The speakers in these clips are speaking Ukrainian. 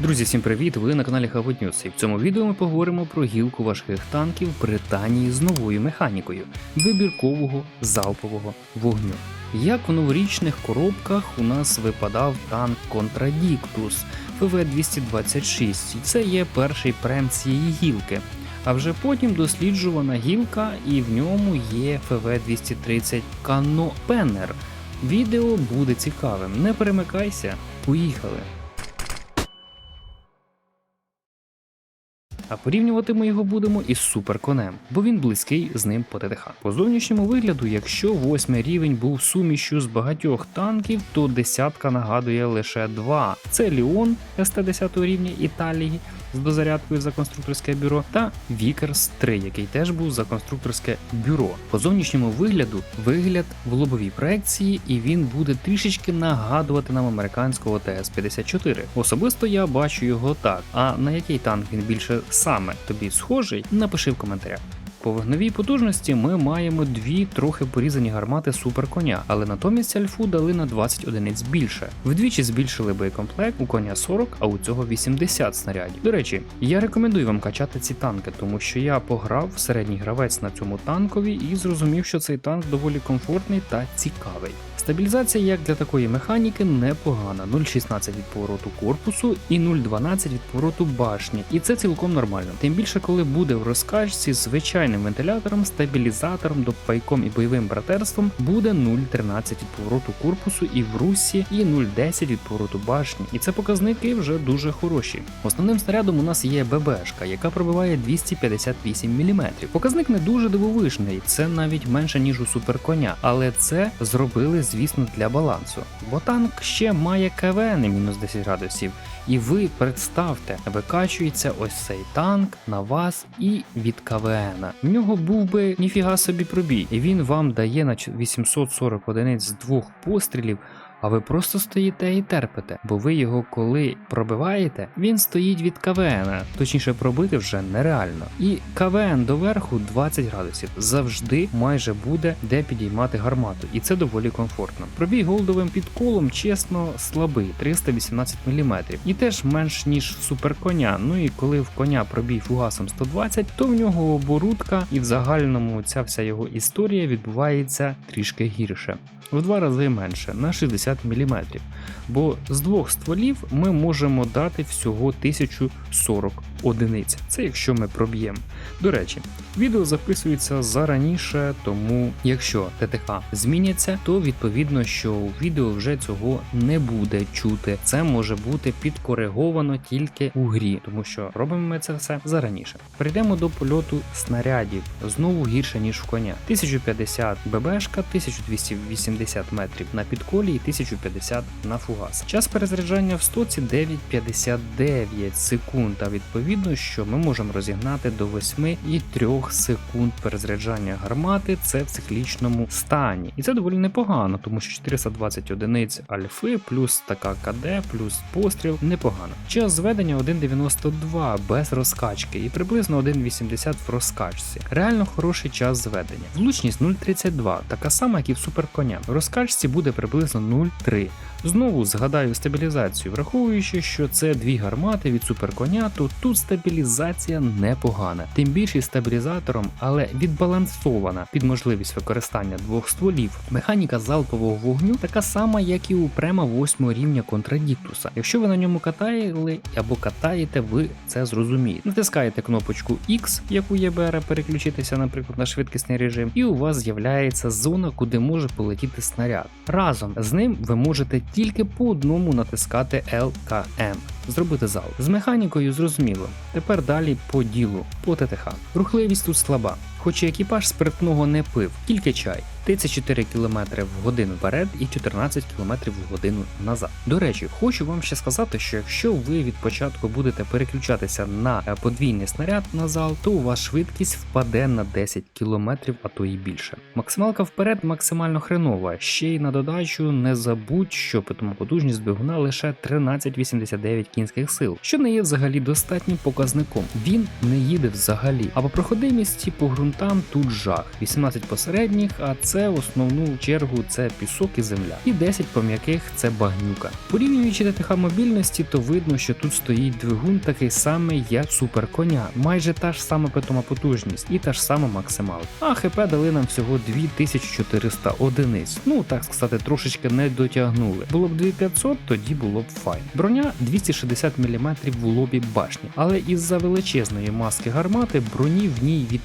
Друзі, всім привіт! Ви на каналі News. І в цьому відео ми поговоримо про гілку важких танків Британії з новою механікою вибіркового залпового вогню. Як в новорічних коробках у нас випадав танк Contradictus ФВ-226, і це є перший прем цієї гілки. А вже потім досліджувана гілка, і в ньому є ФВ-230 Канопенер. Відео буде цікавим. Не перемикайся, поїхали! А порівнювати ми його будемо із суперконем, бо він близький з ним по ТТХ. По зовнішньому вигляду, якщо восьмий рівень був сумішю з багатьох танків, то десятка нагадує лише два: це Ліон СТ 10 рівня Італії з дозарядкою за конструкторське бюро, та Вікерс 3, який теж був за конструкторське бюро. По зовнішньому вигляду вигляд в лобовій проекції, і він буде трішечки нагадувати нам американського ТС-54. Особисто я бачу його так. А на який танк він більше саме тобі схожий, напиши в коментарях. По вогневій потужності ми маємо дві трохи порізані гармати суперконя, але натомість альфу дали на 20 одиниць більше. Вдвічі збільшили боєкомплект, у коня 40, а у цього 80 снарядів. До речі, я рекомендую вам качати ці танки, тому що я пограв в середній гравець на цьому танкові і зрозумів, що цей танк доволі комфортний та цікавий. Стабілізація як для такої механіки непогана: 0,16 від повороту корпусу і 0,12 від повороту башні, і це цілком нормально. Тим більше, коли буде в розкачці з звичайним вентилятором, стабілізатором, допайком і бойовим братерством, буде 0,13 від повороту корпусу і в русі, і 0,10 від повороту башні. І це показники вже дуже хороші. Основним снарядом у нас є ББшка, яка пробиває 258 мм. Показник не дуже дивовижний, це навіть менше ніж у суперконя, але це зробили звісно, для балансу. Бо танк ще має КВН мінус 10 градусів. І ви представте, викачується ось цей танк на вас і від КВН. В нього був би ніфіга собі пробій, і він вам дає на 840 одиниць з двох пострілів. А ви просто стоїте і терпите, бо ви його коли пробиваєте, він стоїть від КВН, точніше пробити вже нереально. І КВН доверху 20 градусів завжди майже буде де підіймати гармату, і це доволі комфортно. Пробій голдовим підколом, чесно, слабий 318 мм, і теж менш ніж суперконя. Ну і коли в коня пробій фугасом 120, то в нього оборудка, і в загальному ця вся його історія відбувається трішки гірше. В два рази менше на 60 мм. Бо з двох стволів ми можемо дати всього 1040 одиниць. Це якщо ми проб'ємо. До речі, відео записується зараніше, тому якщо ТТХ зміняться, то відповідно, що у відео вже цього не буде чути. Це може бути підкориговано тільки у грі, тому що робимо ми це все зараніше. Перейдемо до польоту снарядів. Знову гірше ніж в коня. 1050 ББшка, 1280 метрів на підколі і 1050 на фугас. Час перезаряджання в стоці 9,59 секунд. А відповідно, що ми можемо розігнати до 8 і 3 секунд перезаряджання гармати. Це в циклічному стані. І це доволі непогано, тому що 420 одиниць альфи, плюс така КД, плюс постріл непогано. Час зведення 1,92 без розкачки і приблизно 1,80 в розкачці. Реально хороший час зведення. Влучність 0,32, така сама, як і в суперконя. В розкачці буде приблизно 0,3. Знову згадаю стабілізацію, враховуючи, що це дві гармати від суперконя, то тут стабілізація непогана, тим більше стабілізатором, але відбалансована під можливість використання двох стволів. Механіка залпового вогню така сама, як і у према 8 рівня контрадіктуса. Якщо ви на ньому катаєте або катаєте, ви це зрозумієте. Натискаєте кнопочку X, як у ЄБР, переключитися, наприклад, на швидкісний режим, і у вас з'являється зона, куди може полетіти снаряд. Разом з ним ви можете тільки по одному натискати LKM. Зробити зал. З механікою зрозуміло. Тепер далі по ділу, по ТТХ. Рухливість тут слаба, хоч і екіпаж спиртного не пив, тільки чай. 34 км в годину вперед і 14 км в годину назад. До речі, хочу вам ще сказати, що якщо ви від початку будете переключатися на е, подвійний снаряд на зал, то у вас швидкість впаде на 10 км, а то і більше. Максималка вперед максимально хренова. Ще й на додачу не забудь, що питома потужність двигуна лише 13,89 кінських сил, що не є взагалі достатнім показником. Він не їде взагалі. А по проходимості по ґрунту там, тут жах. 18 посередніх, а це в основну чергу це пісок і земля. І 10 пом'яких це багнюка. Порівнюючи ТТХ мобільності, то видно, що тут стоїть двигун такий самий, як супер коня. Майже та ж сама питома потужність і та ж сама максимал. А ХП дали нам всього 2400 одиниць. Ну так сказати, трошечки не дотягнули. Було б 2500, тоді було б файн. Броня 260 мм в лобі башні, але із-за величезної маски гармати броні в ній від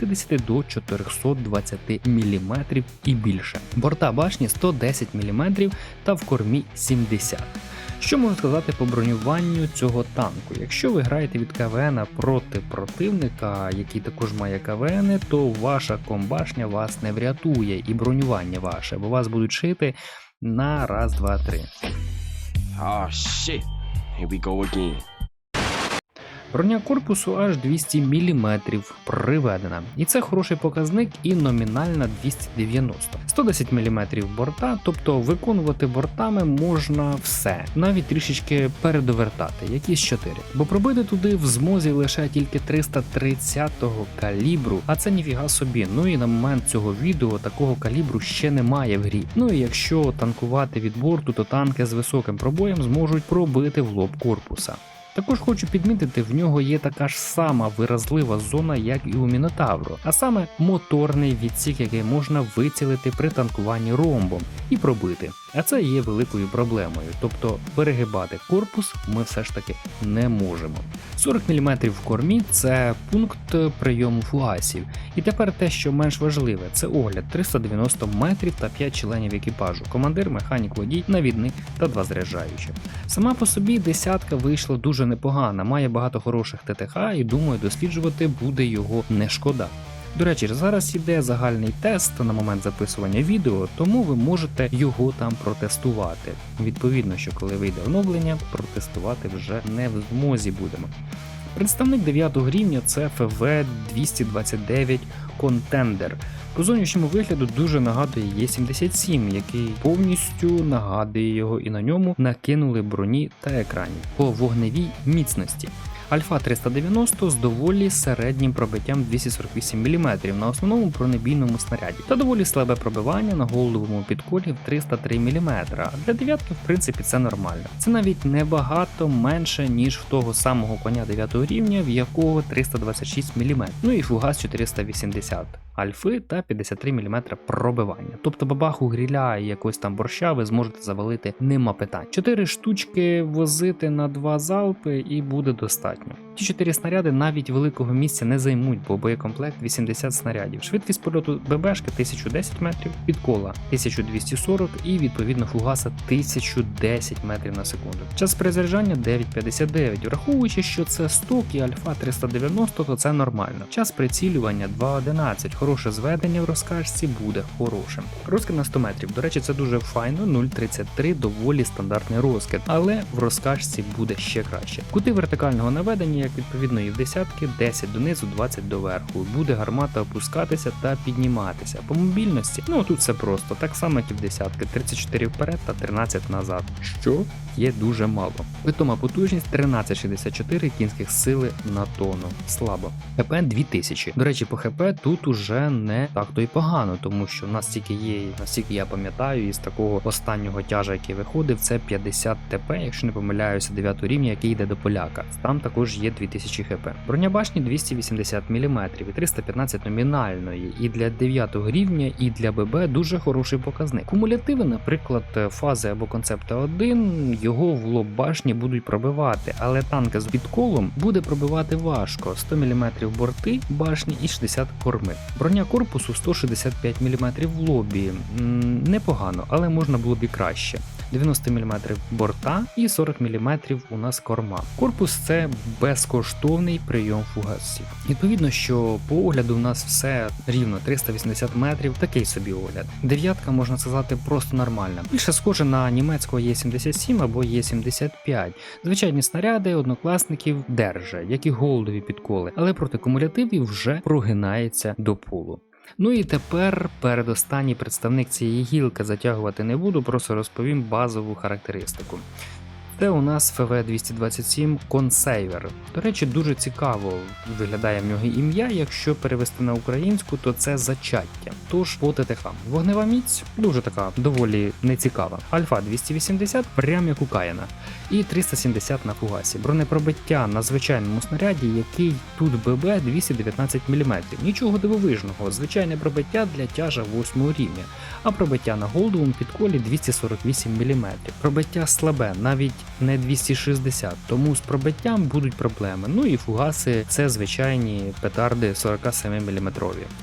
350 до 420 мм і більше. Борта башні 110 мм та в кормі 70 що можна сказати по бронюванню цього танку? Якщо ви граєте від КВН проти противника, який також має КВН, то ваша комбашня вас не врятує і бронювання ваше, бо вас будуть шити на раз, два, три. Oh shit. Here we go again. Броня корпусу аж 200 мм приведена, і це хороший показник і номінальна 290. 110 мм борта, тобто виконувати бортами можна все, навіть трішечки передовертати, якісь 4. Бо пробити туди в змозі лише тільки 330-го калібру, а це ніфіга собі. Ну і на момент цього відео такого калібру ще немає в грі. Ну і якщо танкувати від борту, то танки з високим пробоєм зможуть пробити в лоб корпуса. Також хочу підмітити, в нього є така ж сама виразлива зона, як і у Мінотавру, а саме моторний відсік, який можна вицілити при танкуванні ромбом і пробити. А це є великою проблемою, тобто перегибати корпус ми все ж таки не можемо. 40 мм в кормі це пункт прийому фугасів. І тепер те, що менш важливе, це огляд 390 метрів та 5 членів екіпажу, командир, механік, водій, навідник та два заряджаючі. Сама по собі десятка вийшла дуже непогана, має багато хороших ТТХ і думаю, досліджувати буде його не шкода. До речі, зараз іде загальний тест на момент записування відео, тому ви можете його там протестувати. Відповідно, що коли вийде оновлення, протестувати вже не в змозі будемо. Представник 9 рівня це FV 229 Contender. По зовнішньому вигляду дуже нагадує Є77, який повністю нагадує його, і на ньому накинули броні та екранів по вогневій міцності. Альфа 390 з доволі середнім пробиттям 248 мм на основному бронебійному снаряді та доволі слабе пробивання на головому підколі в 303 мм. Для дев'ятки, в принципі, це нормально. Це навіть небагато менше, ніж в того самого коня 9 рівня, в якого 326 мм. Ну і фугас 480 альфи та 53 мм пробивання. Тобто бабаху гріля і якось там борща ви зможете завалити нема питань. Чотири штучки возити на два залпи і буде достатньо. Ті чотири снаряди навіть великого місця не займуть, бо боєкомплект 80 снарядів. Швидкість польоту ББшки 1010 метрів, підкола 1240 і відповідно фугаса 1010 метрів на секунду. Час перезаряджання 9.59. Враховуючи, що це сток і альфа 390, то це нормально. Час прицілювання 2.11. Хороше зведення в розкажці буде хорошим. Розкид на 100 метрів. До речі, це дуже файно, 0.33 доволі стандартний розкид, але в розкажці буде ще краще. Кути вертикального наведення, відповідно і в десятки, 10 донизу, 20 доверху. Буде гармата опускатися та підніматися. По мобільності, ну тут все просто, так само, як і в десятки, 34 вперед та 13 назад. Що є дуже мало. Питома потужність 1364 кінських сили на тонну. Слабо. ХП 2000. До речі, по ХП тут уже не так то й погано, тому що в нас тільки є, наскільки я пам'ятаю, із такого останнього тяжа, який виходив, це 50 ТП, якщо не помиляюся, 9 рівня, який йде до поляка. Там також є 2000 ХП. Броня башні 280 мм і 315 номінальної. І для 9 рівня, і для ББ дуже хороший показник. Кумулятиви, наприклад, фази або концепта 1, його в лоб башні будуть пробивати, але танка з підколом буде пробивати важко: 100 мм борти башні і 60 корми. Броня корпусу 165 мм в лобі. Непогано, але можна було б і краще. 90 мм борта і 40 мм у нас корма. Корпус це безкоштовний прийом фугасів. Відповідно, що по огляду у нас все рівно 380 метрів, такий собі огляд. Дев'ятка, можна сказати, просто нормальна. Більше схоже на німецького Є77 або Є75. Звичайні снаряди однокласників держа, як і голдові підколи, але проти кумулятивів вже прогинається до полу. Ну і тепер передостанній представник цієї гілки затягувати не буду, просто розповім базову характеристику. Це у нас ФВ-227 Консейвер. До речі, дуже цікаво виглядає в нього ім'я. Якщо перевести на українську, то це зачаття. Тож по ТТХ. Вогнева міць дуже така доволі нецікава. Альфа 280, прям як у Каїна. І 370 на фугасі. Бронепробиття на звичайному снаряді, який тут ББ 219 мм. Нічого дивовижного, звичайне пробиття для тяжа 8 рівня, а пробиття на голдовому підколі 248 мм. Пробиття слабе, навіть не 260, тому з пробиттям будуть проблеми. Ну і фугаси це звичайні петарди 47 мм.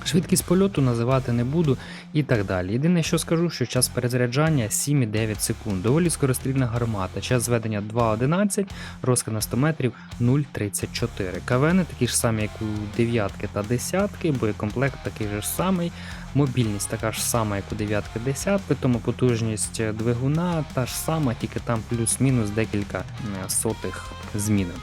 Швидкість польоту називати не буду і так далі. Єдине, що скажу, що час перезаряджання 7,9 секунд. Доволі скорострільна гармата. Час зведення 2.11, розкид на 100 метрів 0,34. КВН такі ж самі, як у дев'ятки та десятки, боєкомплект такий же ж самий. Мобільність така ж сама, як у дев'ятки десятки, тому потужність двигуна та ж сама, тільки там плюс-мінус декілька е, сотих зміни.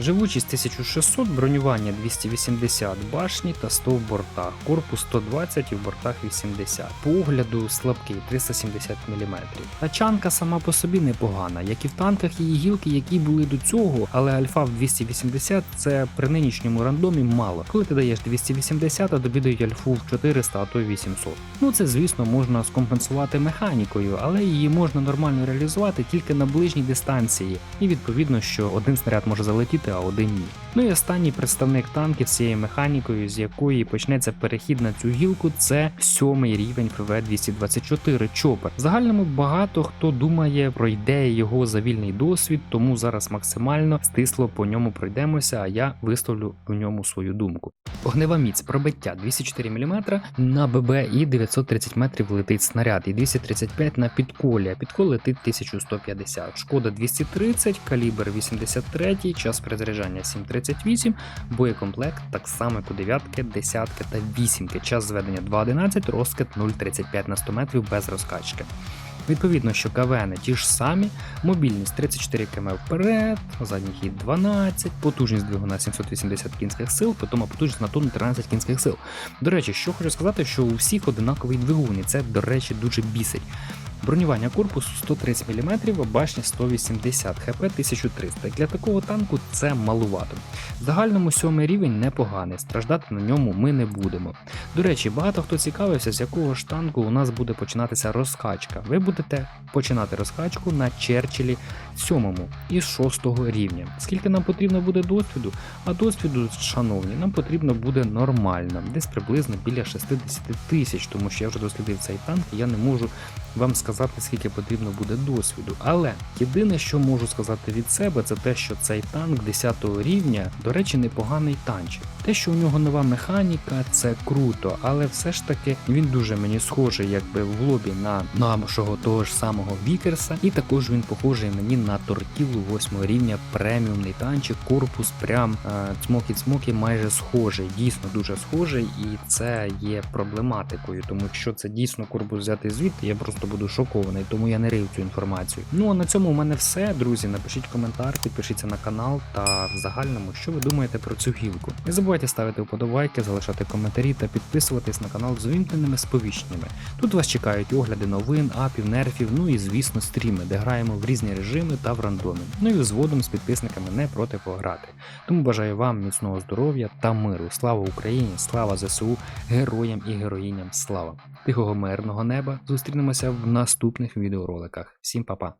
Живучість 1600, бронювання 280 башні та 100 в бортах, корпус 120 і в бортах 80. По огляду слабкий 370 мм. Тачанка сама по собі непогана, як і в танках її гілки, які були до цього, але альфа в 280 це при нинішньому рандомі мало. Коли ти даєш 280, а тобі дають альфу в 400, а то 800. Ну це звісно можна скомпенсувати механікою, але її можна нормально реалізувати тільки на ближній дистанції, і відповідно, що один снаряд може залетіти, а один. Ну і останній представник танків з цією механікою, з якої почнеться перехід на цю гілку, це сьомий рівень ФВ-224 Чопер. В загальному багато хто думає про ідеї його за вільний досвід, тому зараз максимально стисло по ньому пройдемося, а я висловлю в ньому свою думку. Огнева міць пробиття 204 мм на ББ і 930 метрів летить снаряд, і 235 на підколі, а підкол летить 1150. Шкода 230, калібр 83, час перезаряджання 738, боєкомплект так само як у дев'ятки, десятки та вісімки. Час зведення 2.11, розкид 0,35 на 100 метрів без розкачки. Відповідно, що КВН ті ж самі, мобільність 34 км вперед, задній хід 12, потужність двигуна 780 кінських сил, потім потужність на тонну 13 кінських сил. До речі, що хочу сказати, що у всіх одинаковий двигун, і це, до речі, дуже бісить. Бронювання корпусу 130 мм, башня 180 хп 1300. Для такого танку це малувато. В загальному сьомий рівень непоганий, страждати на ньому ми не будемо. До речі, багато хто цікавився, з якого ж танку у нас буде починатися розкачка. Ви будете починати розкачку на Черчиллі 7 із 6 рівня. Скільки нам потрібно буде досвіду? А досвіду, шановні, нам потрібно буде нормально, десь приблизно біля 60 тисяч, тому що я вже дослідив цей танк, і я не можу вам сказати, скільки потрібно буде досвіду. Але єдине, що можу сказати від себе, це те, що цей танк 10 рівня, до речі, непоганий танчик. Те, що у нього нова механіка, це круто, але все ж таки він дуже мені схожий, якби в лобі на нашого того ж самого Вікерса, і також він похожий мені на тортілу 8 рівня преміумний танчик, корпус прям цмокі цмокі майже схожий, дійсно дуже схожий, і це є проблематикою, тому якщо це дійсно корпус взяти звідти, я просто буду шокований, тому я не рив цю інформацію. Ну а на цьому у мене все, друзі. Напишіть коментар, підпишіться на канал та в загальному, що ви думаєте про цю гілку. Не забувайте ставити вподобайки, залишати коментарі та підписуватись на канал з увімкненими сповіщеннями. Тут вас чекають огляди новин, апів, нерфів, ну і звісно стріми, де граємо в різні режими та в рандомі. Ну і взводом з підписниками не проти пограти. Тому бажаю вам міцного здоров'я та миру. Слава Україні! Слава ЗСУ, героям і героїням! Слава! Тихого мирного неба! Зустрінемося в наступних відеороликах. Всім па-па!